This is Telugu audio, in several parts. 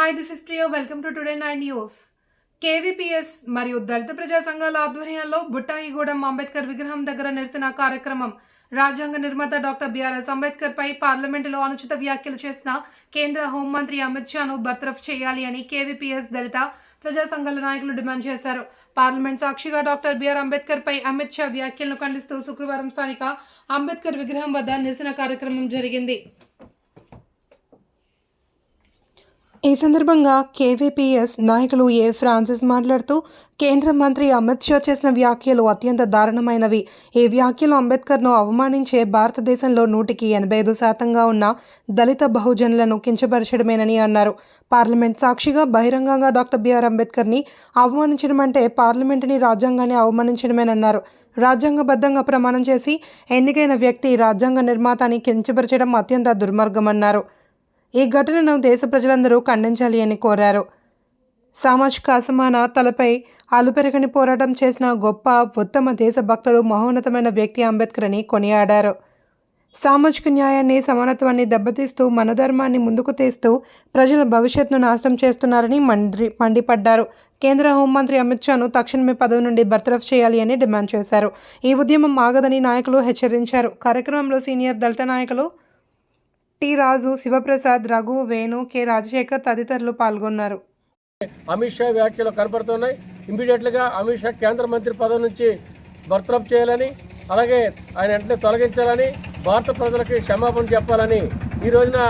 Hi this is ప్రియో welcome to today nine news KVPS మరియు దళిత ప్రజా సంఘాల ఆధ్వర్యంలో బుట్టాయిగూడెం అంబేద్కర్ విగ్రహం దగ్గర నిరసన కార్యక్రమం. రాజ్యాంగ నిర్మాత డాక్టర్ బిఆర్ఎస్ అంబేద్కర్ పై పార్లమెంటులో అనుచిత వ్యాఖ్యలు చేసిన కేంద్ర హోంమంత్రి అమిత్ షాను బర్తరఫ్ చేయాలి అని కేవీపీఎస్ దళిత ప్రజా సంఘాల నాయకులు డిమాండ్ చేశారు. పార్లమెంట్ సాక్షిగా డాక్టర్ బిఆర్ అంబేద్కర్ పై అమిత్ షా వ్యాఖ్యలను ఖండిస్తూ శుక్రవారం స్థానిక అంబేద్కర్ విగ్రహం వద్ద నిరసన కార్యక్రమం జరిగింది. ఈ సందర్భంగా కేవీపీఎస్ నాయకులు ఏ. ఫ్రాన్సిస్ మాట్లాడుతూ కేంద్ర మంత్రి అమిత్ షా చేసిన వ్యాఖ్యలు అత్యంత దారుణమైనవి. ఈ వ్యాఖ్యలు అంబేద్కర్ను అవమానించే భారతదేశంలో నూటికి ఎనభై ఐదు శాతంగా ఉన్న దళిత బహుజనులను కించపరచడమేనని అన్నారు. పార్లమెంట్ సాక్షిగా బహిరంగంగా డాక్టర్ బిఆర్ అంబేద్కర్ని అవమానించడం అంటే పార్లమెంటుని రాజ్యాంగాన్ని అవమానించడమేనన్నారు. రాజ్యాంగబద్ధంగా ప్రమాణం చేసి ఎన్నికైన వ్యక్తి రాజ్యాంగ నిర్మాతాన్ని కించపరచడం అత్యంత దుర్మార్గమన్నారు. ఈ ఘటనను దేశ ప్రజలందరూ ఖండించాలి అని కోరారు. సామాజిక అసమానతలపై అలుపెరగని పోరాటం చేసిన గొప్ప ఉత్తమ దేశభక్తుడు మహోన్నతమైన వ్యక్తి అంబేద్కర్ అని కొనియాడారు. సామాజిక న్యాయాన్ని సమానత్వాన్ని దెబ్బతీస్తూ మనధర్మాన్ని ముందుకు తీస్తూ ప్రజల భవిష్యత్తును నాశనం చేస్తున్నారని మండ్రి మండిపడ్డారు. కేంద్ర హోంమంత్రి అమిత్ షాను తక్షణమే పదవి నుండి బర్తరఫ్ చేయాలి అని డిమాండ్ చేశారు. ఈ ఉద్యమం ఆగదని నాయకులు హెచ్చరించారు. కార్యక్రమంలో సీనియర్ దళిత నాయకులు టి రాజు శివప్రసాద్ రఘు వేణు కె రాజశేఖర్ తదితరులు పాల్గొన్నారు. అమిత్ షా వ్యాఖ్యలు కనపడుతున్నాయి. ఇమీడియట్లుగా అమిత్ షా కేంద్ర మంత్రి పదవి నుంచి బర్తరఫ్ చేయాలని అలాగే ఆయన వెంటనే తొలగించాలని భారత ప్రజలకి క్షమాపణ చెప్పాలని ఈ రోజున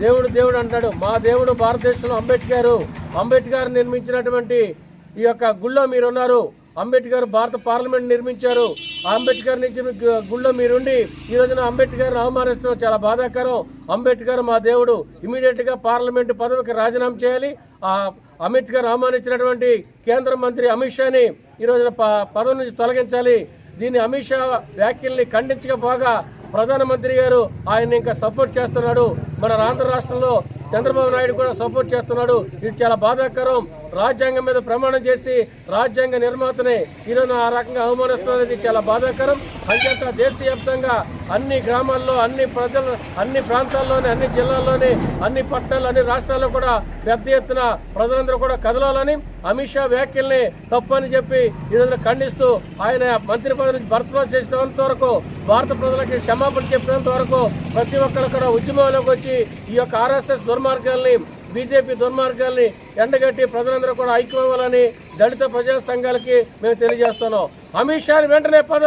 దేవుడు దేవుడు అంటాడు మా దేవుడు భారతదేశంలో అంబేద్కర్ అంబేద్కర్ నిర్మించినటువంటి ఈ యొక్క గుళ్ళో మీరున్నారు. అంబేద్కర్ భారత పార్లమెంట్ నిర్మించారు. అంబేద్కర్ నుంచి గుళ్ళో మీరుండి ఈ రోజున అంబేద్కర్ అవమానించడం చాలా బాధాకరం. అంబేద్కర్ మా దేవుడు. ఇమీడియట్గా పార్లమెంటు పార్లమెంట్ పదవికి రాజీనామా చేయాలి. అంబేద్కర్ అవమానించినటువంటి కేంద్ర మంత్రి అమిత్ షాని ఈ రోజున ప- పదవి నుంచి తొలగించాలి. దీన్ని అమిత్ షా వ్యాఖ్యల్ని ఖండించకపోగా ప్రధానమంత్రి గారు ఆయన ఇంకా సపోర్ట్ చేస్తున్నాడు. మన ఆంధ్ర రాష్ట్రంలో చంద్రబాబు నాయుడు కూడా సపోర్ట్ చేస్తున్నాడు. ఇది చాలా బాధాకరం. రాజ్యాంగం మీద ప్రమాణం చేసి రాజ్యాంగ నిర్మాతనే ఈరోజు ఆ రకంగా అవమానిస్తున్నది చాలా బాధాకరం. అంచేత దేశవ్యాప్తంగా అన్ని గ్రామాల్లో అన్ని ప్రజలు అన్ని ప్రాంతాల్లోని అన్ని జిల్లాల్లోని అన్ని పట్టణాలు అన్ని రాష్ట్రాల్లో కూడా పెద్ద ఎత్తున ప్రజలందరూ కూడా కదలాలని అమిత్ షా వ్యాఖ్యల్ని తప్పు అని చెప్పి ఈరోజు ఖండిస్తూ ఆయన మంత్రి పదవి నుంచి బర్త్లో చేసినంత వరకు భారత ప్రజలకి క్షమాపణ చెప్పినంత వరకు ప్రతి ఒక్కరు కూడా ఉద్యమంలోకి వచ్చి ఈ యొక్క ఆర్ఎస్ఎస్ దుర్మార్గాల్ని బీజేపీ దుర్మార్గాల్ని ఎండగట్టి ప్రజలందరూ కూడా ఐక్యం అవ్వాలని దళిత ప్రజా సంఘాలకి మేము తెలియజేస్తున్నాం. అమిత్ షాని వెంటనే పద